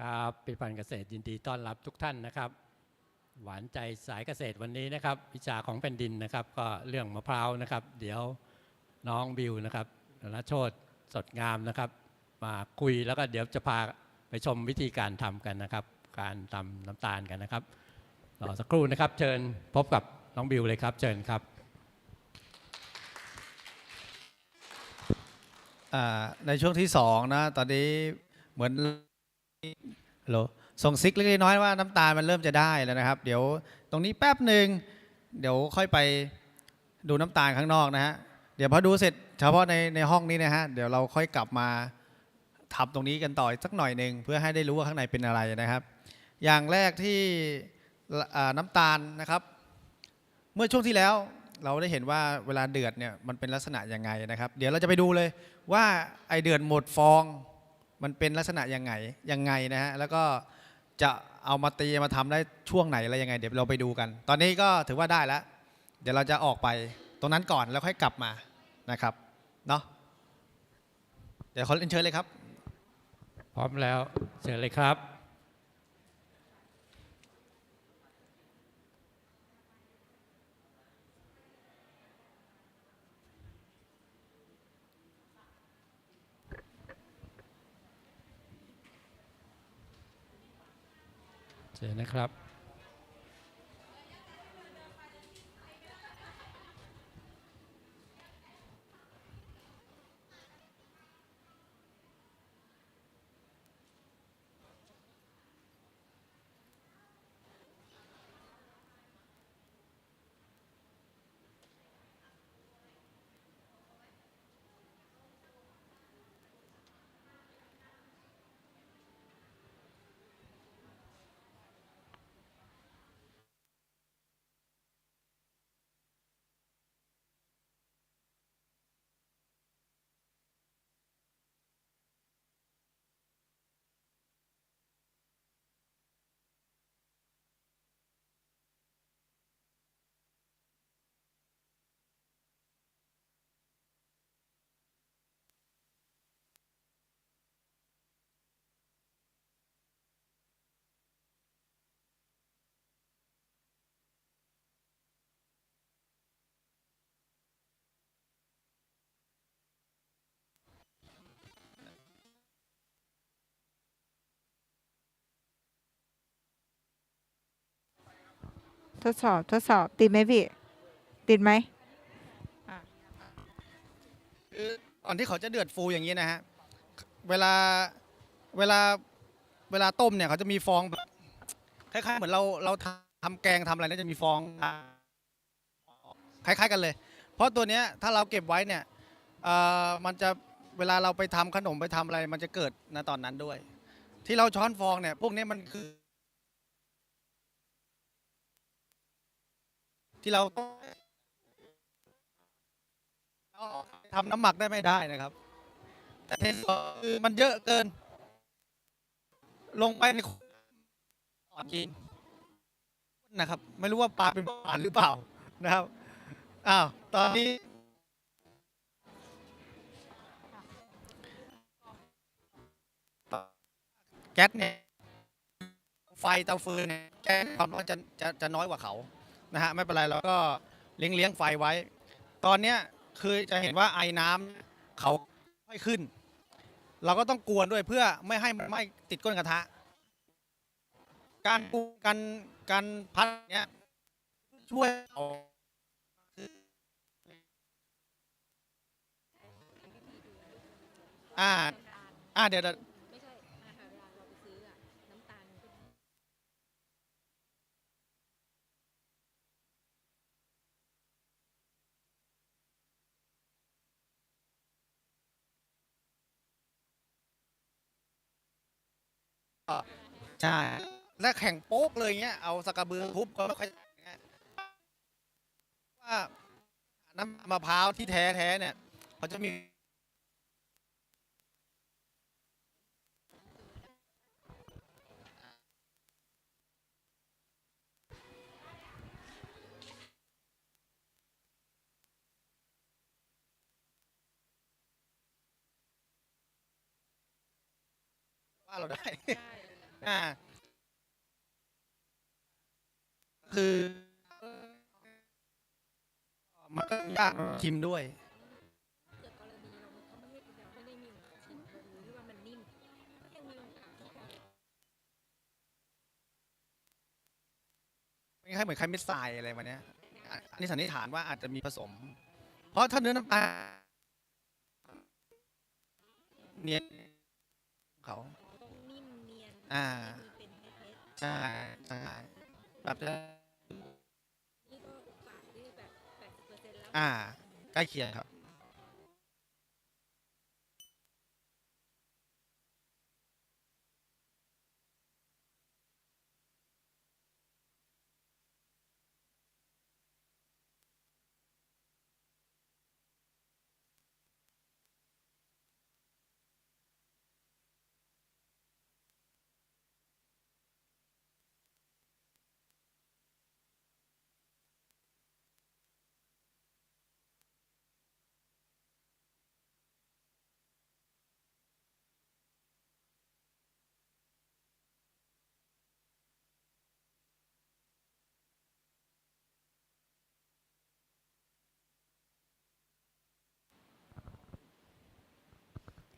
ครับพิพันธ์เกษตรยินดีต้อนรับทุกท่านนะครับ หวานใจสายเกษตรวันนี้นะครับ วิชาของแผ่นดินนะครับ ก็เรื่องมะพร้าวนะครับ เดี๋ยวน้องบิวนะครับนโชตสดงามนะครับ มาคุยแล้วก็เดี๋ยวจะพาไปชมวิธีการทำกันนะครับ การทำน้ำตาลกันนะครับรอสักครู่นะครับ เชิญพบกับน้องบิวเลยครับ เชิญครับในช่วงที่สองนะตอนนี้เหมือน ฮัลโหลส่งซิกเล็กๆน้อยๆว่าน้ำตาลมันเริ่มจะได้แล้วนะครับ เดี๋ยวตรงนี้แป๊บหนึ่งเดี๋ยวค่อยไปดูน้ำตาลข้างนอกนะฮะเดี๋ยวพอดูเสร็จเฉพาะในในห้องนี้นะฮะเดี๋ยวเราค่อยกลับมาทำตรงนี้กันต่ออีกสักหน่อยหนึ่งเพื่อให้ได้รู้ว่าข้างในเป็นอะไรนะครับ อย่างแรกที่อ่าน้ำตาลนะครับ เมื่อช่วงที่แล้วเราได้เห็นว่าเวลาเดือดเนี่ยมันเป็นลักษณะยังไงนะครับ เดี๋ยวเราจะไปดูเลยว่าไอเดือดหมดฟอง มันเป็นลักษณะยังไงยังไงนะฮะแล้วก็จะเอามาตีมาทำได้ช่วงไหนอะไรยังไง เดี๋ยวเราไปดูกัน ตอนนี้ก็ถือว่าได้แล้ว เดี๋ยวเราจะออกไปตรงนั้นก่อนแล้วค่อยกลับมานะครับเนาะเดี๋ยวขอเรียนเชิญเลยครับ พร้อมแล้วเชิญเลยครับ เจอนะครับ ทดสอบทดสอบติดไหมพี่ ติดไหมก่อนที่เขาจะเดือดฟูอย่างนี้นะฮะ เวลาเวลาเวลาต้มเนี่ยเขาจะมีฟองแบบคล้ายๆ เหมือนเราเราทำแกงทำอะไรเนี่ยจะมีฟองคล้ายๆกันเลย เพราะตัวเนี้ยถ้าเราเก็บไว้เนี่ยมันจะเวลาเราไปทำขนมไปทำอะไร มันจะเกิดณตอนนั้นด้วย ที่เราช้อนฟองเนี่ย พวกนี้มันคือ ที่เราทำน้ำหมักได้ไม่ได้นะครับ แต่เทสสองคือมันเยอะเกิน ลงไปในอ่อนจริงนะครับ ไม่รู้ว่าปลาเป็นปลาหรือเปล่านะครับอ้าวตอนนี้แก๊สเนี่ยไฟเตาฟืนเนี่ยแก๊สความร้อนจะจะจะน้อยกว่าเขา นะฮะไม่เป็นไรเราก็เลี้ยงเลี้ยงไฟไว้ ตอนเนี้ยคือจะเห็นว่าไอ้น้ำเขาค่อยขึ้น เราก็ต้องกวนด้วยเพื่อไม่ให้มันไหม้ติดก้นกระทะ การกวนการการพัดเนี้ยช่วยเอาอ่าอ่าเดี๋ยวเดี๋ยว ไม่ใช่อาหารเวลาเราไปซื้ออะน้ำตาลมันก็ ใช่และแข่งโป๊กเลยเงี้ย เอาสกกระเบือทุบก็ไม่ค่อยเงี้ยว่าน้ำมะพร้าวที่แท้แท้เนี่ยเขาจะมี ว่าเราได้ใช่อ่า คือมันก็ยากชิมด้วยเกิดกรณีเราเขาไม่ให้เราไม่ได้มีโอกาสชิมหรือว่ามันนิ่มยังมีโอกาสที่จะไม่ใช่เหมือนไข่เม็ดทรายอะไรมาเนี้ยอะอันนี้สันนิษฐานว่าอาจจะมีผสม เพราะถ้าเนื้อน้ำตาลเนียนเขา ต้องนิ่มเนียน อ่าไม่มีเป็นเม็ดใช่ใช่แบบจะๆนี่ก็โอกาสที่แบบแปดสิบเปอร์เซ็นต์แล้วอ่าใกล้เคียงครับ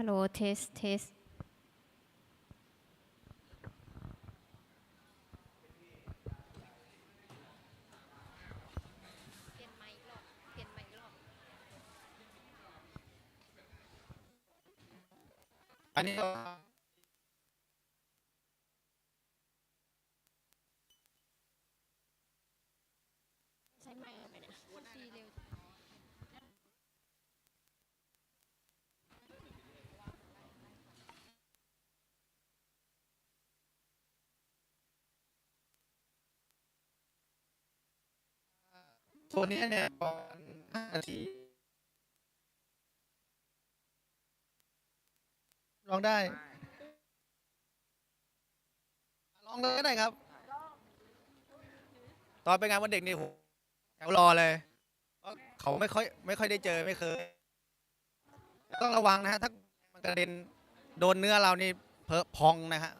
ฮัลโหลเทสเทสอันนี้ก็ ใช้ไมค์ไปเนี่ยดีเร็ว ตัวนี้เนี่ยประมาณห้านาทีลองได้ลองเลยก็ได้ครับ ตอนไปงานวันเด็กนี่โหแถวรอเลยเพราะเขาไม่ค่อยไม่ค่อยได้เจอไม่เคย ต้องระวังนะฮะถ้ามันกระเด็นโดนเนื้อเรานี่เพอพองนะฮะ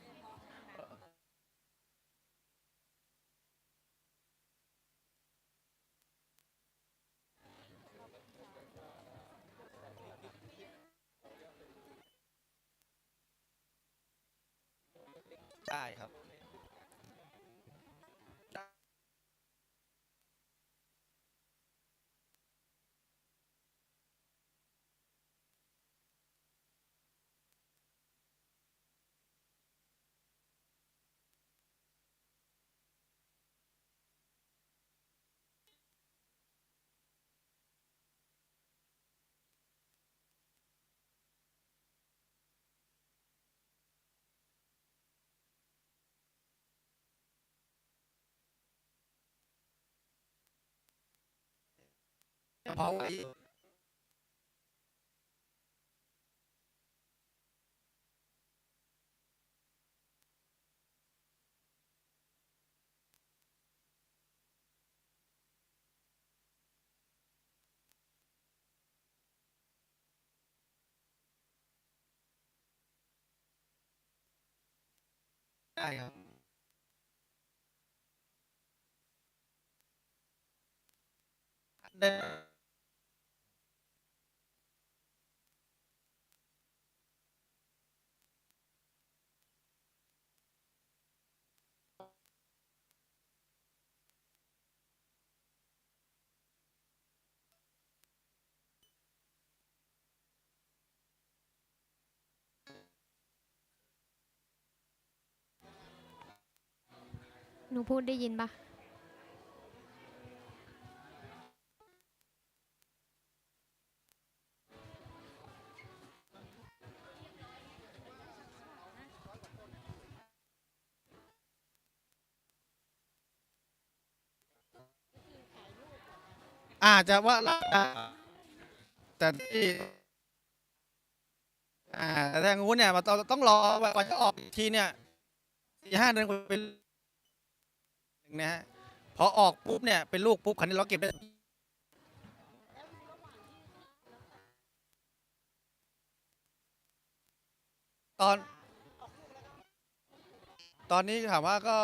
ได้ครับ เพราะ หนูพูดได้ยินปะอาจจะว่าอ่าแต่ที่อ่าแต่ทางงูเนี่ยมันต้องต้องรอกว่าจะออกอีกทีเนี่ยสี่ห้าเดือนกว่าเป็ นหนึ่งนะฮะพอออกปุ๊บเนี่ยเป็นลูกปุ๊บคันนี้เราเก็บได้ตอน ตอนนี้ถามว่าก็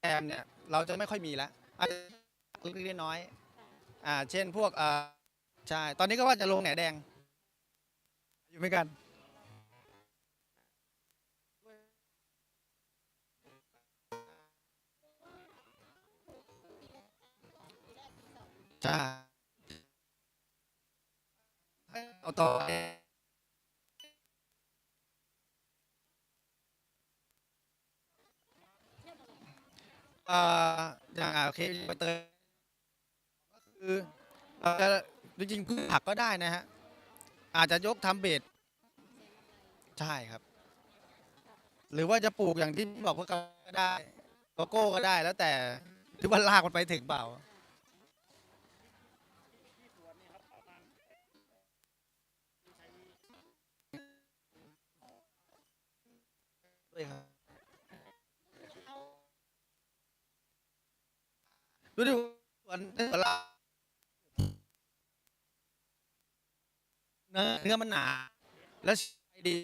แอมเนี่ย เราจะไม่ค่อยมีแล้วอาจจะเล็กๆน้อยๆอ่า เช่นพวกอ่าใช่ ตอนนี้ก็ว่าจะลงแหนแดง อยู่เหมือนกัน ใช่เอาต่ออ่าอย่างอ่าโอเคใบเตยก็คือเราจะจริงๆพืชผักก็ได้นะฮะ อาจจะยกทำเบ็ดใช่ครับ หรือว่าจะปลูกอย่างที่บอกว่าก็ได้โกโก้ก็ได้แล้วแต่ที่ว่าลากมันไปถึงเปล่า ด้วยครับดูดิวันเวลาเนื้อเนื้อมันหนา แล้วใช้ดี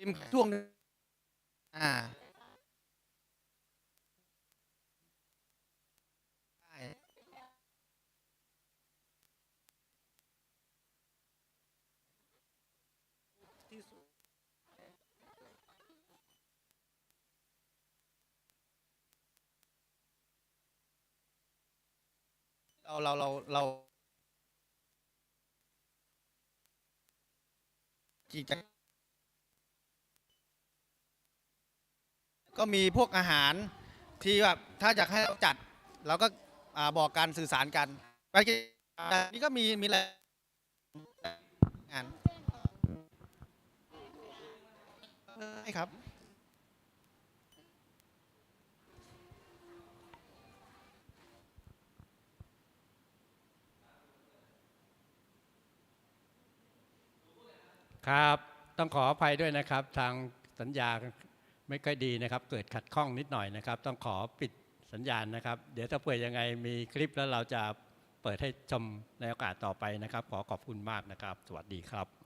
ริมช่วงนึงอ่า เราเราเราเรากิจก็มีพวกอาหารที่แบบถ้าอยากให้เราจัดเราก็อ่าบอกการสื่อสารกันไปกินอ่นี่ก็มีมีอะไรงานใช่ครับ ครับ ต้องขออภัยด้วยนะครับ ทางสัญญาไม่ค่อยดีนะครับ เกิดขัดข้องนิดหน่อยนะครับ ต้องขอปิดสัญญาณนะครับ เดี๋ยวถ้าเผื่อยังไงมีคลิปแล้วเราจะเปิดให้ชมในโอกาสต่อไปนะครับ ขอขอบคุณมากนะครับ สวัสดีครับ